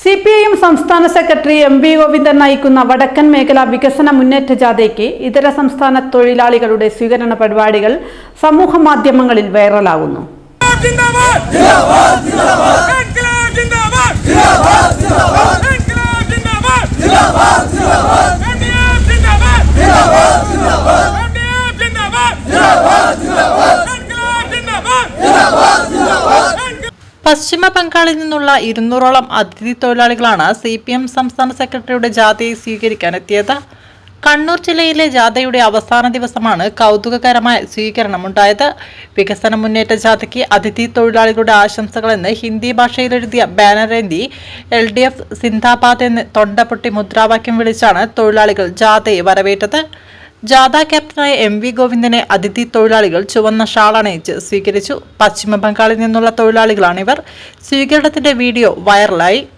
C P I M സംസ്ഥാന secretary M V Govindan നയിക്കുന്ന വടക്കൻ മേഖല വികസന മുന്നേറ്റ ജാഥയ്ക്ക് ഇതര സംസ്ഥാന തൊഴിലാളികളുടെ സ്വീകരണ പരിപാടികൾ സമൂഹ മാധ്യമങ്ങളിൽ വൈറലാകുന്നു. പശ്ചിമ ബംഗാളിൽ നിന്നുള്ള ഇരുന്നൂറോളം അതിഥി തൊഴിലാളികളാണ് സി പി എം സംസ്ഥാന സെക്രട്ടറിയുടെ ജാഥയെ സ്വീകരിക്കാൻ എത്തിയത് കണ്ണൂർ ജില്ലയിലെ ജാഥയുടെ അവസാന ദിവസമാണ് കൗതുകകരമായ സ്വീകരണം സ്വീകരണമുണ്ടായത്. വികസന മുന്നേറ്റ ജാഥയ്ക്ക് അതിഥി തൊഴിലാളികളുടെ ആശംസകളെന്ന് ഹിന്ദി ഭാഷയിൽ എഴുതിയ ബാനറേന്തി എൽ ഡി എഫ് സിന്ദാബാദ് എന്ന് തൊണ്ടപൊട്ടി മുദ്രാവാക്യം വിളിച്ചാണ് തൊഴിലാളികൾ ജാഥയെ വരവേറ്റത്. ജാഥ ക്യാപ്റ്റനായ എം വി ഗോവിന്ദനെ അതിഥി തൊഴിലാളികൾ ചുവന്ന ഷാളണയിച്ച് സ്വീകരിച്ചു. പശ്ചിമ ബംഗാളിൽ നിന്നുള്ള തൊഴിലാളികളാണിവർ. സ്വീകരണത്തിന്റെ വീഡിയോ വൈറലായി.